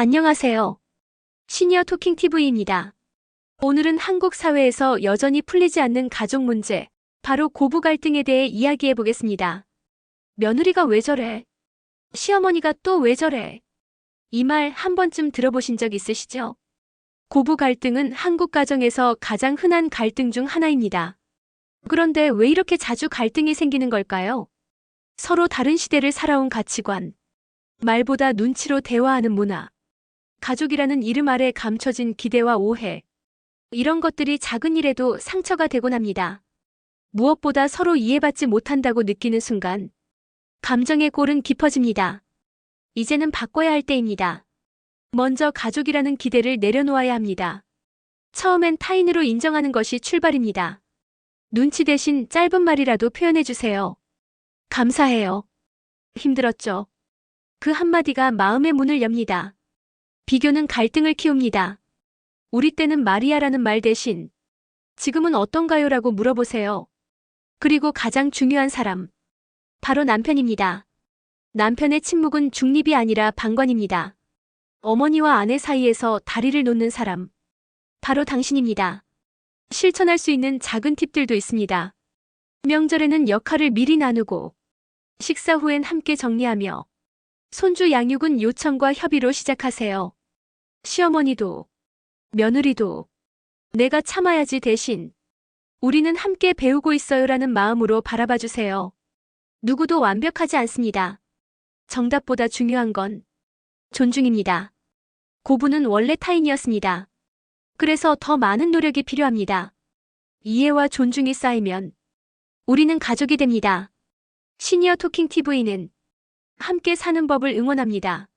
안녕하세요. 시니어 토킹 TV입니다. 오늘은 한국 사회에서 여전히 풀리지 않는 가족 문제, 바로 고부 갈등에 대해 이야기해 보겠습니다. 며느리가 왜 저래? 시어머니가 또 왜 저래? 이 말 한 번쯤 들어보신 적 있으시죠? 고부 갈등은 한국 가정에서 가장 흔한 갈등 중 하나입니다. 그런데 왜 이렇게 자주 갈등이 생기는 걸까요? 서로 다른 시대를 살아온 가치관, 말보다 눈치로 대화하는 문화, 가족이라는 이름 아래 감춰진 기대와 오해. 이런 것들이 작은 일에도 상처가 되곤 합니다. 무엇보다 서로 이해받지 못한다고 느끼는 순간, 감정의 골은 깊어집니다. 이제는 바꿔야 할 때입니다. 먼저 가족이라는 기대를 내려놓아야 합니다. 처음엔 타인으로 인정하는 것이 출발입니다. 눈치 대신 짧은 말이라도 표현해주세요. 감사해요. 힘들었죠. 그 한마디가 마음의 문을 엽니다. 비교는 갈등을 키웁니다. 우리 때는 마리아라는 말 대신 지금은 어떤가요? 라고 물어보세요. 그리고 가장 중요한 사람. 바로 남편입니다. 남편의 침묵은 중립이 아니라 방관입니다. 어머니와 아내 사이에서 다리를 놓는 사람. 바로 당신입니다. 실천할 수 있는 작은 팁들도 있습니다. 명절에는 역할을 미리 나누고, 식사 후엔 함께 정리하며, 손주 양육은 요청과 협의로 시작하세요. 시어머니도, 며느리도, 내가 참아야지 대신, 우리는 함께 배우고 있어요라는 마음으로 바라봐 주세요. 누구도 완벽하지 않습니다. 정답보다 중요한 건 존중입니다. 고부는 원래 타인이었습니다. 그래서 더 많은 노력이 필요합니다. 이해와 존중이 쌓이면 우리는 가족이 됩니다. 시니어 토킹 TV는 함께 사는 법을 응원합니다.